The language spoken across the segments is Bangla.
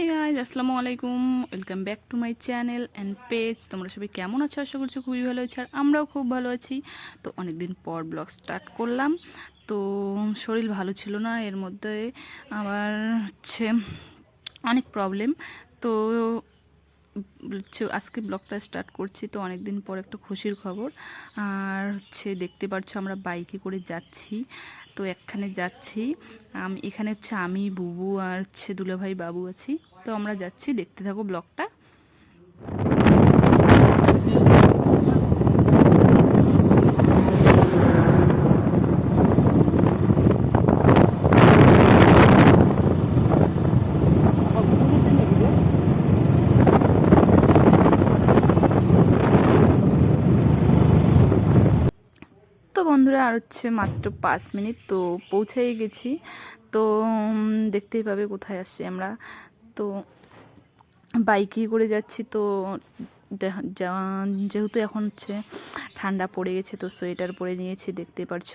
হে গাইজ আসসালামু আলাইকুম। Welcome back to my channel and page তোমরা সবাই কেমন আছো? আশা করছ খুবই ভালো আছো আর আমরাও খুব ভালো আছি। তো অনেক দিন পর ব্লগ স্টার্ট করলাম। তো শরীর ভালো ছিল না, এর মধ্যে আবার হচ্ছে অনেক প্রবলেম তো হচ্ছে আজকে ব্লগটা স্টার্ট করছি, তো অনেক দিন পর একটা খুশির খবর। আর হচ্ছে দেখতে পাচ্ছ আমরা বাইকে করে যাচ্ছি। তো একখানে যাচ্ছি। আমি এখানে হচ্ছে আমি, বুবু আর হচ্ছে দুলাভাই বাবু আছি। তো আমরা যাচ্ছি, দেখতে থাকো ব্লগটা। বন্ধুরা, আর হচ্ছে মাত্র পাঁচ মিনিট, তো পৌঁছেই গেছি। তো দেখতেই পাবে কোথায় আসছি আমরা। তো বাইকেই করে যাচ্ছি, তো যেহেতু এখন হচ্ছে ঠান্ডা পড়ে গেছে, তো সোয়েটার পরে নিয়েছি, দেখতে পারছ।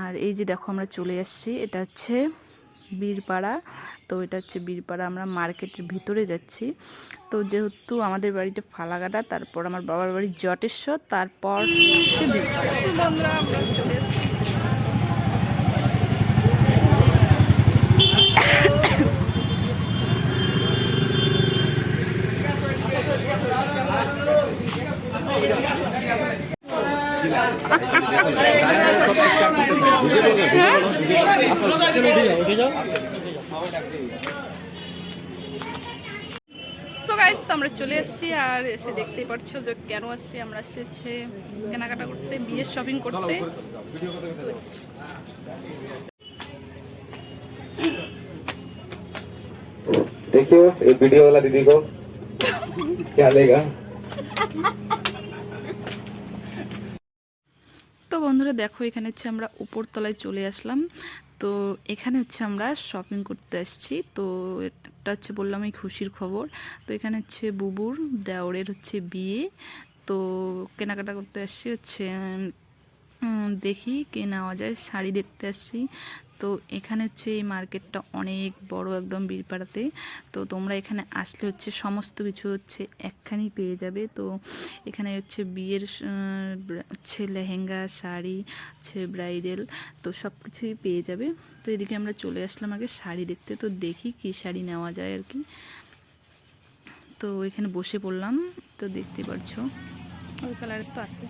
আর এই যে দেখো আমরা চলে আসছি, এটা হচ্ছে বীরপাড়া। তো এটা হচ্ছে বীরপাড়া, আমরা মার্কেটের ভিতরে যাচ্ছি। তো যেহেতু আমাদের বাড়িটা ফালাকাটা, তারপর আমার বাবার বাড়ি জটেশ্বর, তারপর হচ্ছে বীরপাড়া। সো গাইস তো আমরা চলে এসেছি আর এসে দেখতেই পাচ্ছো যে কেন আসছি আমরা আসছি হচ্ছে কেনাকাটা করতে বিয়ের শপিং করতে देखियो ये वीडियो वाला दीदी को क्या लेगा তো বন্ধুরা দেখো, এখানে হচ্ছে আমরা উপরতলায় চলে আসলাম। তো এখানে হচ্ছে আমরা শপিং করতে আসছি। তো এটা হচ্ছে বললাম এই খুশির খবর। তো এখানে হচ্ছে বুবুর দেওরের হচ্ছে বিয়ে। তো কেনাকাটা করতে আসছি, হচ্ছে দেখি কে নেওয়া যায়, শাড়ি দেখতে আসছি। তো এখানে হচ্ছে এই মার্কেটটা অনেক বড় একদম বীরপাড়াতে। তো তোমরা এখানে আসলে হচ্ছে সমস্ত কিছু হচ্ছে একখানি পেয়ে যাবে। তো এখানে হচ্ছে বিয়ের হচ্ছে লেহেঙ্গা, শাড়ি, হচ্ছে ব্রাইডাল, তো সব কিছুই পেয়ে যাবে। তো এদিকে আমরা চলে আসলাম আগে শাড়ি দেখতে। তো দেখি কি শাড়ি নেওয়া যায় আর কি। তো এখানে বসে পড়লাম। তো দেখতে পারছ। ওই কালারের তো আছে।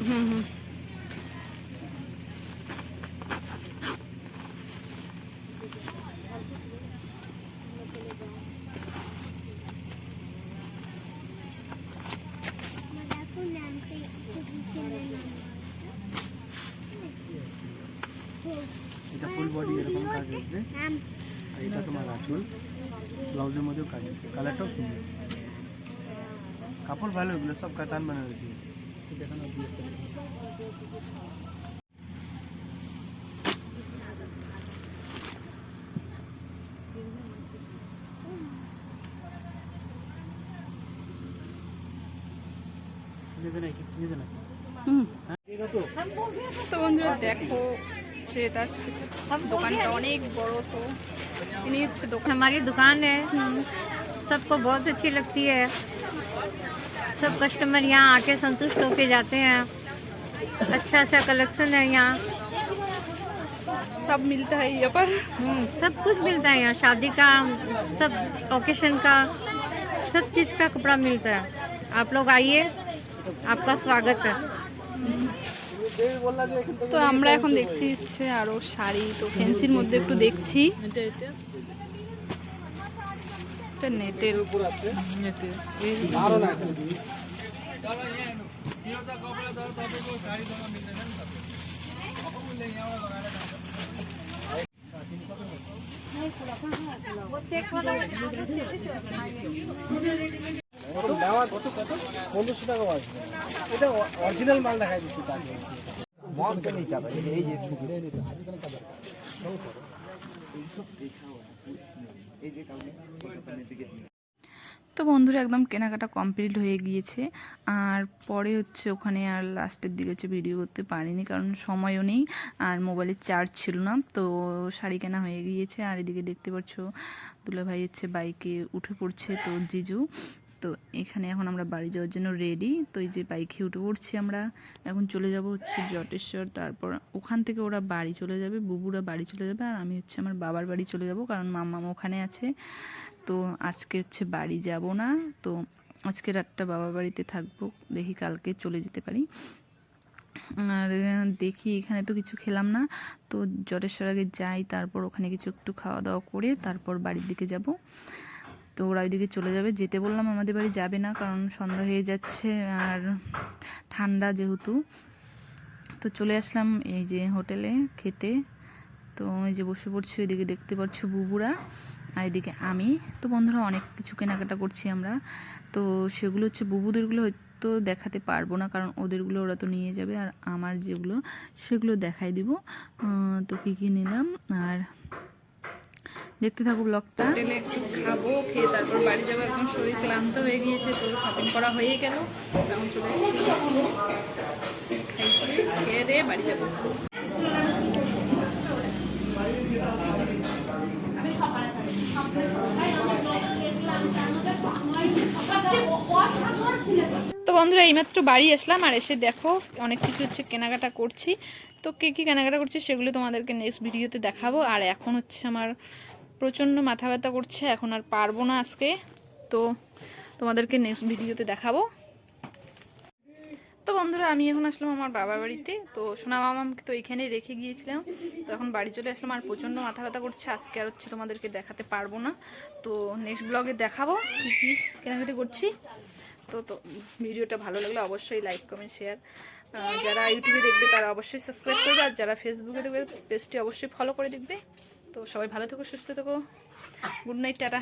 হুম হুম কাজ আসবে আর এটা তোমার আঁচল ব্লাউজের মধ্যেও কাজ আছে কালারটাও সুন্দর কাপড় ভালো এগুলো সব কাতান বানারসি দেখানো দিয়ে চিনে নাকি চিনে নাকি হুম এটা তো তো বন্ধুরা দেখো যে এটা হচ্ছে দোকানটা অনেক বড় তো ইনি হচ্ছে দোকান हमारी दुकान है सबको बहुत अच्छी लगती है सब कस्टमर यहाँ आके संतुष्ट होके जाते हैं अच्छा अच्छा कलेक्शन है यहाँ सब मिलता है यहाँ पर हम्म, सब कुछ मिलता है यहाँ शादी का सब ओकेशन का सब चीज़ का कपड़ा मिलता है आप लोग आइए आपका स्वागत है তো আমরা এখন দেখছি হচ্ছে আরও শাড়ি তো ফ্যান্সির মধ্যে একটু দেখছি। নেটের তো বন্ধুরা, একদম কেনাকাটা কমপ্লিট হয়ে গিয়েছে। আর পরে হচ্ছে ওখানে আর লাস্টের দিকে হচ্ছে ভিডিও করতে পারিনি, কারণ সময়ও নেই আর মোবাইলের চার্জ ছিল না। তো শাড়ি কেনা হয়ে গিয়েছে। আর এদিকে দেখতে পাচ্ছ, দুলাভাই হচ্ছে বাইকে উঠে পড়ছে তো জিজু। তো এখানে এখন আমরা বাড়ি যাওয়ার জন্য রেডি তো এই যে বাইকে উঠে পড়ছি আমরা। এখন চলে যাব হচ্ছে জটেশ্বর। তারপর ওখান থেকে ওরা বাড়ি চলে যাবে, বুবুরা বাড়ি চলে যাবে, আর আমি হচ্ছে আমার বাবার বাড়ি চলে যাব, কারণ মাম্মাম ওখানে আছে। তো আজকে হচ্ছে বাড়ি যাব না। তো আজকে রাতটা বাবার বাড়িতে থাকব, দেখি কালকে চলে যেতে পারি। আর দেখি এখানে তো কিছু খেলাম না। তো জটেশ্বর আগে যাই, তারপর ওখানে কিছু একটু খাওয়া দাওয়া করে তারপর বাড়ির দিকে যাব। তো ওরা ওইদিকে চলে যাবে। যেতে বললাম আমাদের বাড়ি যাবে না, কারণ সন্ধ্যা হয়ে যাচ্ছে আর ঠান্ডা যেহেতু। তো চলে আসলাম এই যে হোটেলে খেতে। তো এই যে বসে পড়ছি, ওইদিকে দেখতে পাচ্ছ বুবুরা আর এদিকে আমি। তো বন্ধুরা, অনেক কিছু কেনাকাটা করছি আমরা। তো সেগুলো হচ্ছে বুবুদেরগুলো হয়তো দেখাতে পারব না, কারণ ওদেরগুলো ওরা তো নিয়ে যাবে আর আমার যেগুলো, সেগুলো দেখাই দিব। তো কী কী নিলাম? আর দেখতে থাকো ব্লগটা। হোটেলে একটু খাব, খেয়ে তারপর বাড়ি যাব, একদম শরীর ক্লান্ত হয়ে গিয়েছে, তো শপিং করা হয়ে গেল। বাড়ি যাব। তো বন্ধুরা, এইমাত্র বাড়ি আসলাম, আর এসে দেখো, অনেক কিছু হচ্ছে কেনাকাটা করছি। তো কে কী কেনাকাটা করছে সেগুলো তোমাদেরকে নেক্সট ভিডিওতে দেখাবো। আর এখন হচ্ছে আমার প্রচণ্ড মাথা ব্যথা করছে, এখন আর পারব না আজকে। তো তোমাদেরকে নেক্সট ভিডিওতে দেখাবো। তো বন্ধুরা, আমি এখন আসলাম আমার বাবার বাড়িতে। তো সোনা মামাকে তো এখানেই রেখে গিয়েছিলাম। তো এখন বাড়ি চলে আসলাম, আর প্রচণ্ড মাথা ব্যথা করছে। আজকে আর হচ্ছে তোমাদেরকে দেখাতে পারব না। তো নেক্সট ব্লগে দেখাবো কী কী কেনাকাটি করছি। তো তো ভিডিওটা ভালো লাগলে অবশ্যই লাইক কমেন্ট শেয়ার যারা ইউটিউবে দেখবে তারা অবশ্যই সাবস্ক্রাইব করবে, আর যারা ফেসবুকে দেখবে পেজটি অবশ্যই ফলো করে দেখবে। তো সবাই ভালো থেকো, সুস্থ থেকো। Good night tata.